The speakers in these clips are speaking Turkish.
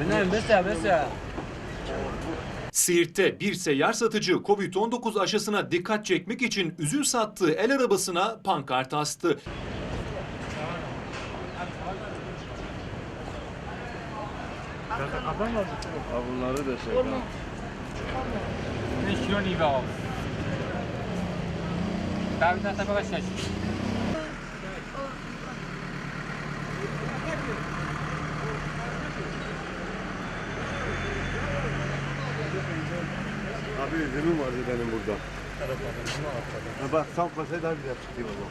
Benim mesela mesela. Siirt'te bir seyyar satıcı Covid-19 aşısına dikkat çekmek için üzüm sattığı el arabasına pankart astı. Bunları da şey. Ne kilo niye al? Ben bir tane tabaka Abi üzümüm vardı benim burada. Ha bak tam kasayı daha güzel çıktı valla.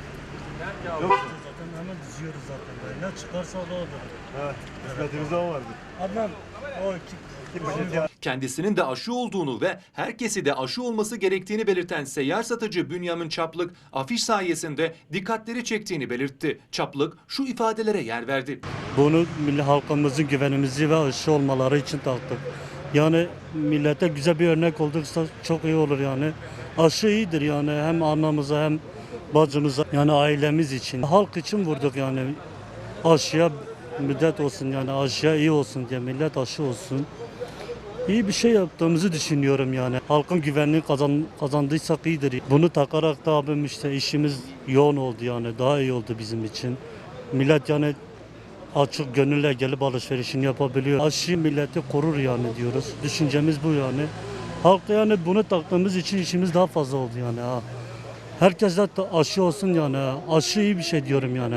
Yok mu? Zaten hemen diziyoruz zaten. Ne çıkarsa o da odur. Ha, hizmetimizde o vardı. Adnan o iki, ya? Kendisinin de aşı olduğunu ve herkesi de aşı olması gerektiğini belirten seyyar satıcı Bünyamin Çaplık afiş sayesinde dikkatleri çektiğini belirtti. Çaplık şu ifadelere yer verdi. Bunu milli halkımızın güvenimizi ve aşı olmaları için taktık. Yani millete güzel bir örnek olduksa çok iyi olur yani. Aşı iyidir yani hem anamıza hem bacımıza yani ailemiz için. Halk için vurduk yani. Aşıya müddet olsun yani aşıya iyi olsun diye millet aşı olsun. İyi bir şey yaptığımızı düşünüyorum yani. Halkın güvenini kazan, kazandıysak iyidir. Bunu takarak da abim işte işimiz yoğun oldu yani. Daha iyi oldu bizim için. Millet yani açık gönülle gelip alışverişini yapabiliyor. Aşı milleti korur yani diyoruz. Düşüncemiz bu yani. Halk da yani bunu taktığımız için işimiz daha fazla oldu yani. Herkes de aşı olsun yani. Aşı iyi bir şey diyorum yani.